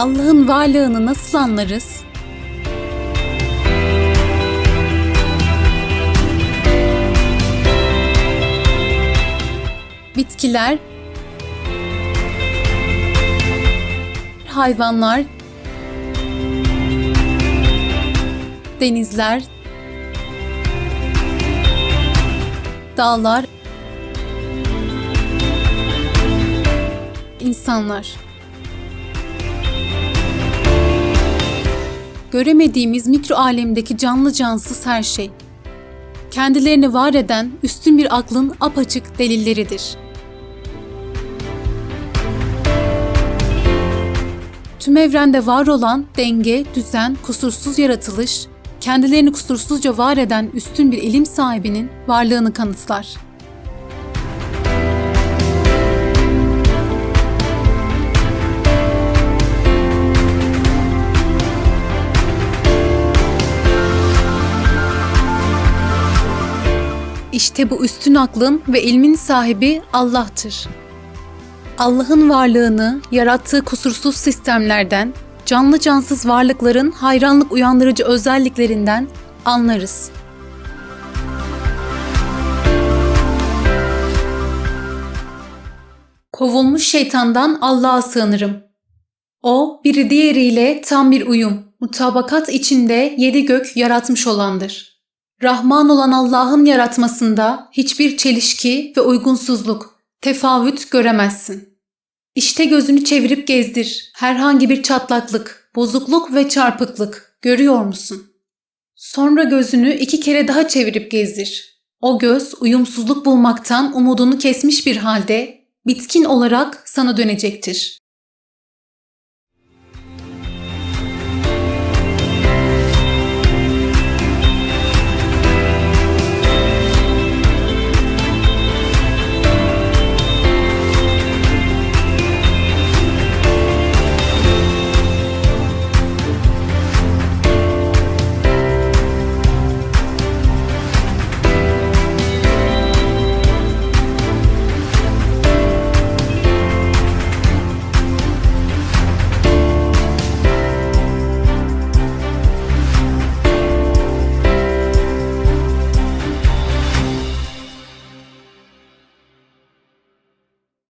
Allah'ın varlığını nasıl anlarız? Bitkiler, hayvanlar, denizler, dağlar, insanlar. Göremediğimiz mikro alemdeki canlı cansız her şey. Kendilerini var eden üstün bir aklın apaçık delilleridir. Tüm evrende var olan denge, düzen, kusursuz yaratılış, kendilerini kusursuzca var eden üstün bir ilim sahibinin varlığını kanıtlar. İşte bu üstün aklın ve ilmin sahibi Allah'tır. Allah'ın varlığını yarattığı kusursuz sistemlerden, canlı cansız varlıkların hayranlık uyandırıcı özelliklerinden anlarız. Kovulmuş şeytandan Allah'a sığınırım. O, biri diğeriyle tam bir uyum, mutabakat içinde yedi gök yaratmış olandır. Rahman olan Allah'ın yaratmasında hiçbir çelişki ve uygunsuzluk, tefavüt göremezsin. İşte gözünü çevirip gezdir. Herhangi bir çatlaklık, bozukluk ve çarpıklık görüyor musun? Sonra gözünü iki kere daha çevirip gezdir. O göz uyumsuzluk bulmaktan umudunu kesmiş bir halde bitkin olarak sana dönecektir.